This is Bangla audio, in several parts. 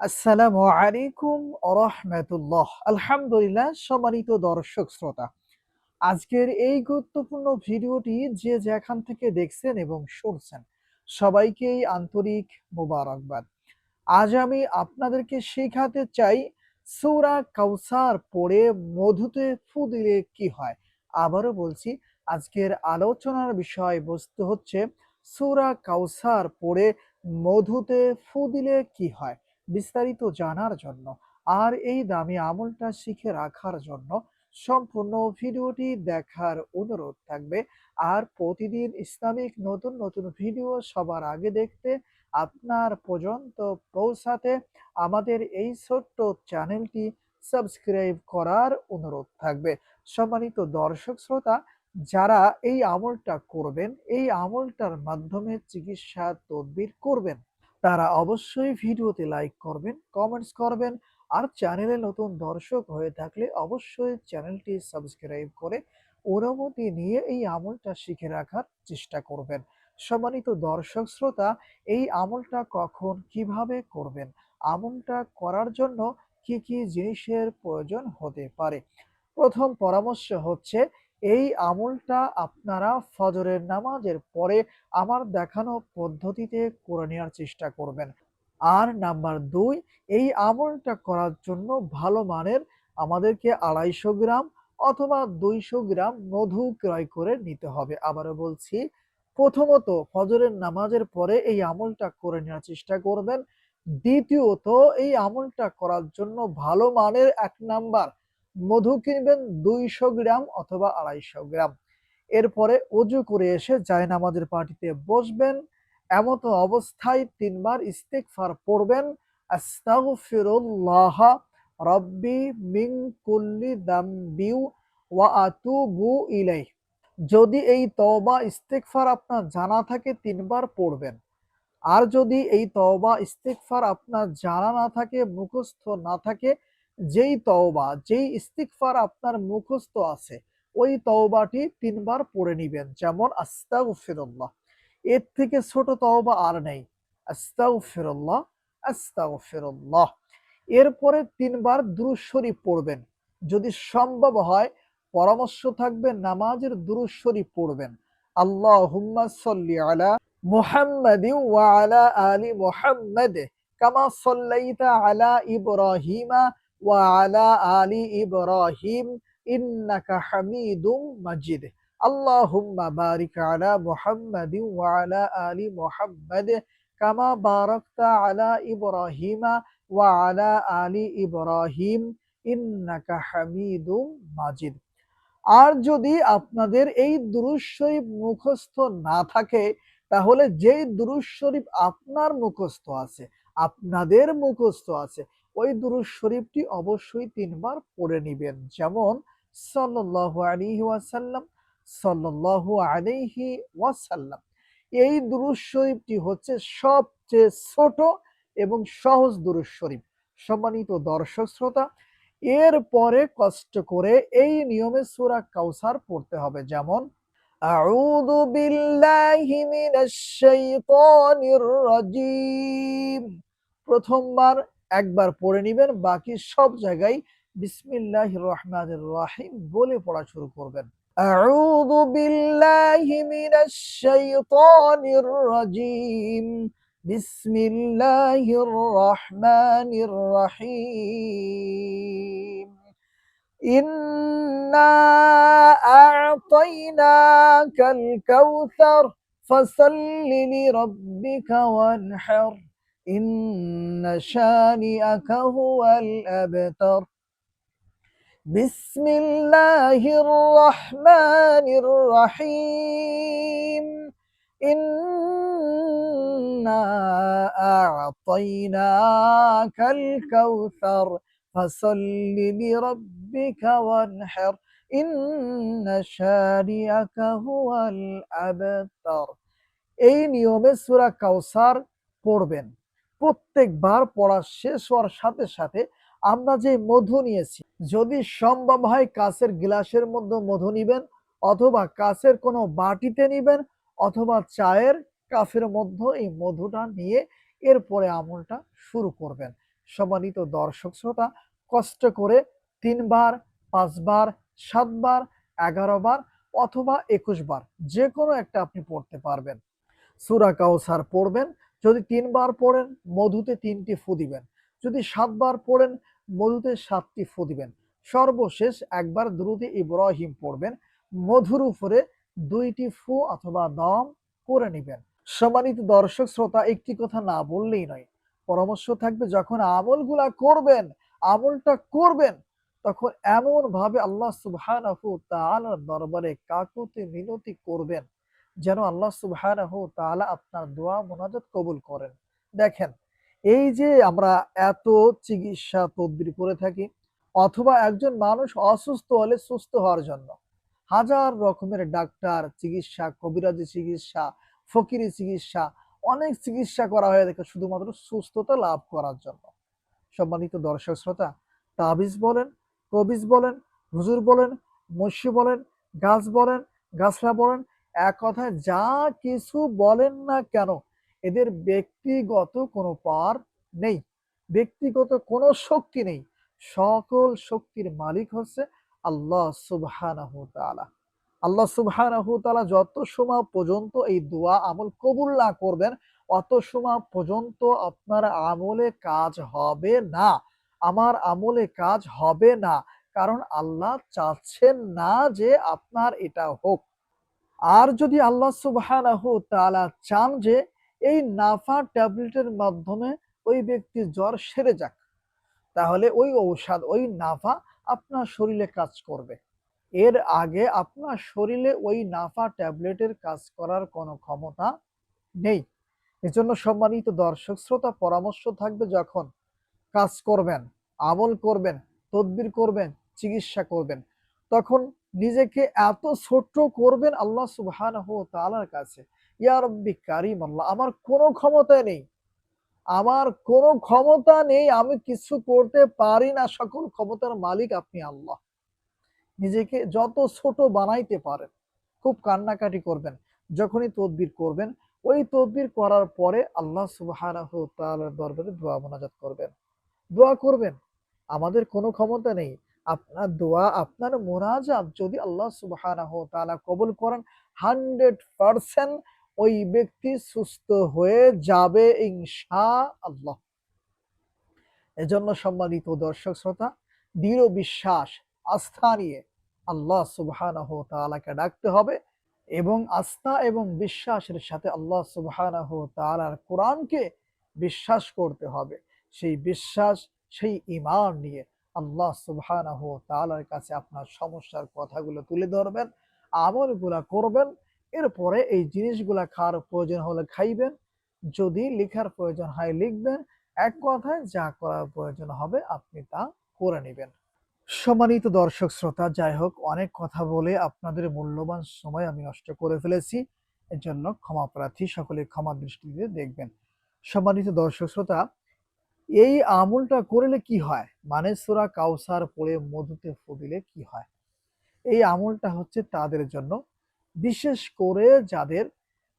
আসসালামু আলাইকুম রহমতুল্লাহ আলহামদুলিল্লাহ, সম্মানিত দর্শক শ্রোতা, আজকের এই গুরুত্বপূর্ণ ভিডিওটি যে যেখান থেকে দেখছেন এবং শুনছেন, সবাইকেই আন্তরিক মোবারকবাদ। আজ আমি আপনাদেরকে শেখাতে চাই, সূরা কাউসার পড়ে মধুতে ফু দিলে কি হয়? আবারও বলছি, আজকের আলোচনার বিষয় বস্তু হচ্ছে, সূরা কাউসার পড়ে মধুতে ফু দিলে কি হয়? বিস্তারিত জানার জন্য আর এই দামি আমলটা শিখে রাখার জন্য সম্পূর্ণ ভিডিওটি দেখার অনুরোধ থাকবে। আর প্রতিদিন ইসলামিক নতুন নতুন ভিডিও সবার আগে দেখতে আপনার পর্যন্ত পৌঁছাতে আমাদের এই ছোট্ট চ্যানেলটি সাবস্ক্রাইব করার অনুরোধ থাকবে। সম্মানিত দর্শক শ্রোতা, যারা এই আমলটা করবেন, এই আমলটার মাধ্যমে চিকিৎসা তদবির করবেন তারা অবশ্যই ভিডিওতে লাইক করবেন কমেন্টস করবেন, আর চ্যানেলে নতুন দর্শক হয়ে থাকলে অবশ্যই চ্যানেলটি সাবস্ক্রাইব করে অনুমতি নিয়ে এই আমলটা শিখে রাখার চেষ্টা করবেন। সম্মানিত দর্শক শ্রোতা, এই আমলটা কখন কীভাবে করবেন? আমলটা করার জন্য কি কি জিনিসের প্রয়োজন হতে পারে? প্রথম পরামর্শ হচ্ছে এই আমলটা আপনারা ফজরের নামাজের পরে আমার দেখানো পদ্ধতিতে করে নেওয়ার চেষ্টা করবেন। আর নাম্বার দুই, এই আমলটা করার জন্য ভালো মানের আমাদেরকে আড়াইশো গ্রাম অথবা দুইশো গ্রাম মধু ক্রয় করে নিতে হবে। আবারও বলছি, প্রথমত ফজরের নামাজের পরে এই আমলটা করে নেওয়ার চেষ্টা করবেন। দ্বিতীয়ত, এই আমলটা করার জন্য ভালো মানের এক নাম্বার মধু কিনবেন দুইশো গ্রাম অথবা আড়াইশো গ্রাম। এরপরে অজু করে এসে জায়নামাজের পার্টিতে বসবেন। এমত অবস্থায় তিনবার ইস্তেকফার পড়বেন। রব্বি মিন কুল্লি ইলাই যদি এই তওবা ইস্তেকফার আপনার জানা থাকে, তিনবার পড়বেন। আর যদি এই তওবা ইস্তেকফার আপনার জানা না থাকে, মুখস্থ না থাকে যেই তওবা, যেই ইস্তিগফার আপনার মুখস্থ আছে, ওই তওবাটি তিনবার পড়ে নিবেন। যেমন, আস্তাগফিরুল্লাহ। এর থেকে ছোট তওবা আর নেই। আস্তাগফিরুল্লাহ আস্তাগফিরুল্লাহ। এরপরে তিনবার দুরূদ শরীফ পড়বেন। যদি সম্ভব হয়, পরামর্শ থাকবে, নামাজের দুরূদ শরীফ পড়বেন। আল্লাহুম্মা সাল্লি আলা মুহাম্মাদিন ওয়া আলা আলি মুহাম্মাদ, কামা সাল্লাইতা আলা ইব্রাহিমা ওয়ালা আলি ইব্রাহিম ইন্নাকা হামিদুম মাজিদ আল্লাহুম্মা আলা মুহাম্মাদ ওয়া আলি মুহাম্মাদ কামা বারাকতা আলা ইব্রাহিমা ওয়া আলা আলি ইব্রাহিম ইন্নাকা আর যদি আপনাদের এই দুরুজ শরীফ মুখস্থ না থাকে, তাহলে যেই দুরুশ শরীফ আপনার মুখস্থ আছে, আপনাদের মুখস্থ আছে ওই দুরুদ শরীফটি অবশ্যই তিনবার পড়ে নিবেন। যেমন, সাল্লাল্লাহু আলাইহি ওয়াসাল্লাম, সাল্লাল্লাহু আলাইহি ওয়াসাল্লাম। এই দুরুদ শরীফটি হচ্ছে সবচেয়ে ছোট এবং সহজ দুরুদ শরীফ, সম্মানিত দর্শক শ্রোতা। এর পরে কষ্ট করে এই নিয়মে সূরা কাউসার পড়তে হবে। যেমন, আউযু বিল্লাহি মিনাশ শাইতানির রাজিম। প্রথমবার একবার পড়ে নিবেন বাকি সব জায়গায় বিসমিল্লাহ রহমানির রাহিম বলে পড়া শুরু করবেন أعوذ بالله من الشيطان الرجيم بسم الله الرحمن الرحيم إنا أعطيناك الكوثر فصل لربك وانحر إن شانئك هو الأبتر بسم الله الرحمن الرحيم إنا أعطيناك الكوثر فصل لربك وانحر إن شانئك هو الأبتر এই নিয়মে সূরা কাউসার পড়বেন প্রত্যেকবার পড়া শেষ হওয়ার সাথে সাথে আমরা যে মধু নিয়েছি, যদি সম্ভব হয় কাছের গ্লাসের মধ্যে মধু নিবেন অথবা কাছের কোনো বাটিতে নিবেন অথবা চায়ের কাফের মধ্যে এই মধুটা নিয়ে এরপরে আমলটা শুরু করবেন। সম্মানিত দর্শক শ্রোতা, কষ্ট করে তিনবার, পাঁচবার, সাতবার এগারো বার অথবা একুশ বার যে কোনো একটা আপনি পড়তে পারবেন। সুরা কাউসার পড়বেন যদি তিনবার পড়েন, মধুতে তিনটি ফু দিবেন। যদি সাতবার পড়েন, মধুতে সাতটি ফু দিবেন। সর্বশেষ একবার দ্রুতে ইব্রাহিম পড়বেন, মধুর উপরে দুইটি ফু অথবা দম করে নেবেন। সম্মানিত দর্শক, শ্রোতা, একটি কথা না বললেই নয়। পরামর্শ থাকবে, যখন আমলগুলা করবেন, আমলটা করবেন, তখন এমন ভাবে আল্লাহ তাআলার দরবারে কাকুতি মিনতি করবেন। যেন আল্লাহ সুবহানাহু আপনার দোয়া মোনাজাত কবুল করেন। দেখেন, এই যে আমরা এত চিকিৎসা তদবির করে থাকি, অথবা একজন মানুষ অসুস্থ হলে সুস্থ হওয়ার জন্য, হাজার রকমের ডাক্তার চিকিৎসা, কবিরাজি চিকিৎসা, ফকিরি চিকিৎসা, অনেক চিকিৎসা করা হয়ে থাকে শুধুমাত্র সুস্থতা লাভ করার জন্য। সম্মানিত দর্শক শ্রোতা, তাবিজ বলেন, কবিজ বলেন, হুজুর বলেন মৎস্য বলেন, গাছ বলেন গাছরা বলেন এক কথায় যা কিছু বলেন না কেন, এদের ব্যক্তিগত কোনো পার নেই, ব্যক্তিগত কোনো শক্তি নেই। সকল শক্তির মালিক হচ্ছে আল্লাহ সুবহানাহু তাআলা। আল্লাহ সুবহানাহু তাআলা যত সময় পর্যন্ত এই দোয়া আমল কবুল না করবেন, অত সময় পর্যন্ত আপনার আমলে কাজ হবে না। আমার আমলে কাজ হবে না, কারণ আল্লাহ চাচ্ছেন না যে আপনার এটা হোক। আর যদি আল্লাহ তাআলা চান যে এই নাফা ট্যাবলেটের মাধ্যমে ওই ব্যক্তির জ্বর সেরে যাক, তাহলে ওই ঔষধ, ওই নাফা আপনার শরীরে কাজ করবে। এর আগে আপনার শরীরে ওই নাফা ট্যাবলেটের কাজ করার কোনো ক্ষমতা নেই। এজন্য সম্মানিত দর্শক, শ্রোতা পরামর্শ থাকবে যখন কাজ করবেন, আমল করবেন, তদবির করবেন, চিকিৎসা করবেন, তখন নিজেকে এত ছোট্ট করবেন আল্লাহ সুবহানাহু ওয়া তাআলার কাছে। ইয়া রব্বি কারিম আল্লাহ, আমার কোনো ক্ষমতা নেই। আমার কোনো ক্ষমতা নেই, আমি কিছু করতে পারি না, সকল ক্ষমতার মালিক আপনি আল্লাহ। নিজেকে যত ছোট বানাইতে পারেন, খুব কান্নাকাটি করবেন, যখনই তদবির করবেন, ওই তদবির করার পরে আল্লাহ তাআলার দরবারে দোয়া মোনাজাত করবেন। দোয়া করবেন, আমাদের কোনো ক্ষমতা নেই। আপনার দোয়া, আপনার মোনাজাত যদি আল্লাহ তাআলা কবুল করেন, হান্ড্রেড পার্সেন্ট ওই ব্যক্তি সুস্থ হয়ে যাবে ইনশা আল্লাহ এজন্য সম্মানিত দর্শক শ্রোতা, দৃঢ় বিশ্বাস, আস্থা নিয়ে আল্লাহ ওয়া ডাকতে হবে এবং আস্থা এবং বিশ্বাসের সাথে আল্লাহ তাআলার কোরআনকে বিশ্বাস করতে হবে। সেই বিশ্বাস, সেই ইমান নিয়ে আল্লাহ সুবহানাহু তাআলার কাছে আপনার সমস্যার কথাগুলো তুলে ধরবেন, আমলগুলা করবেন, এরপরে এই জিনিসগুলা খাওয়ার প্রয়োজন হলে খাইবেন, যদি লেখার প্রয়োজন হয় লিখবেন, এক কথায় যা করার প্রয়োজন হবে আপনি তা করে নেবেন। সম্মানিত দর্শক শ্রোতা, যাই হোক, অনেক কথা বলে আপনাদের মূল্যবান সময় আমি নষ্ট করে ফেলেছি এর জন্য ক্ষমা প্রার্থী সকলে ক্ষমা দৃষ্টিতে দেখবেন। সম্মানিত দর্শক শ্রোতা এই আমলটা করলে কি হয়? মানে সুরা কাউসার পড়ে মধুতে ফু দিলে কি হয়? এই আমলটা হচ্ছে তাদের জন্য। বিশেষ করে যাদের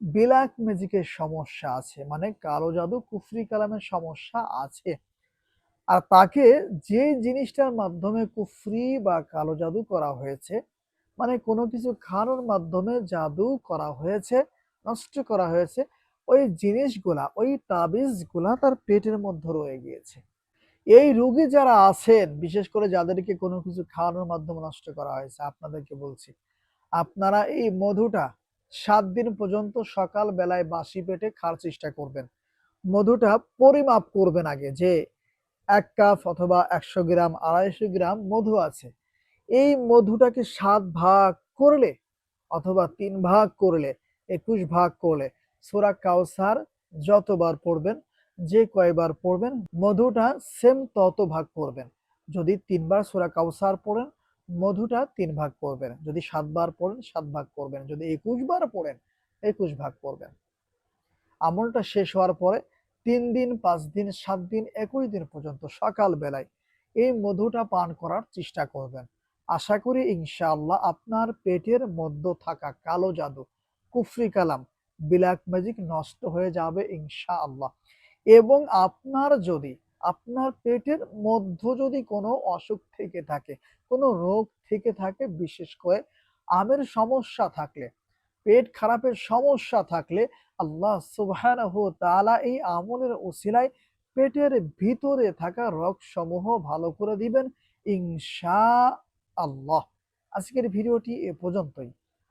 ব্ল্যাক ম্যাজিকের সমস্যা আছে মানে কালো জাদু কুফরি কালামের সমস্যা আছে। আর তাকে যে জিনিসটার মাধ্যমে কুফরি বা কালো জাদু করা হয়েছে মানে কোনো কিছু খাওয়ানোর মাধ্যমে জাদু করা হয়েছে, নষ্ট করা হয়েছে ওই জিনিসগুলা, ওই তাবিজগুলা তার পেটের মধ্যে রয়ে গিয়েছে। এই রোগী যারা আছেন, বিশেষ করে যাদেরকে কোনো কিছু খাওয়ানোর মাধ্যমে নষ্ট করা হয়েছে, আপনাদেরকে বলছি, আপনারা এই মধুটা সাত দিন পর্যন্ত সকাল বেলায় বাসি পেটে খাওয়ার চেষ্টা করবেন। মধুটা পরিমাপ করবেন আগে যে এক কাপ অথবা একশো গ্রাম, আড়াইশো গ্রাম মধু আছে। এই মধুটাকে সাত ভাগ করলে অথবা তিন ভাগ করলে, একুশ ভাগ করলে সুরা কাউসার যতবার পড়বেন, যে কয়বার পড়বেন, মধুটা সেম তত ভাগ করবেন যদি তিনবার সুরা কাউসার পড়েন, মধুটা তিন ভাগ করবেন যদি সাতবার পড়েন, সাত ভাগ করবেন যদি একুশ বার পড়েন, একুশ ভাগ করবেন আমলটা শেষ হওয়ার পরে তিন দিন, পাঁচ দিন, সাত দিন, একুশ দিন পর্যন্ত সকাল বেলায় এই মধুটা পান করার চেষ্টা করবেন। আশা করি ইনশাআল্লাহ আপনার পেটের মধ্য থাকা কালো জাদু, কুফরি কালাম ব্ল্যাক ম্যাজিক নষ্ট হয়ে যাবে ইনশা আল্লাহ এবং আপনার যদি, আপনার পেটের মধ্য যদি কোনো অসুখ থেকে থাকে, কোনো রোগ থেকে থাকে, বিশেষ করে আমের সমস্যা থাকলে, পেট খারাপের সমস্যা থাকলে, আল্লাহ তাআলা এই আমলের উসিলায় পেটের ভিতরে থাকা রোগ সমূহ ভালো করে দিবেন ইনশা আল্লাহ আজকের ভিডিওটি এ পর্যন্তই।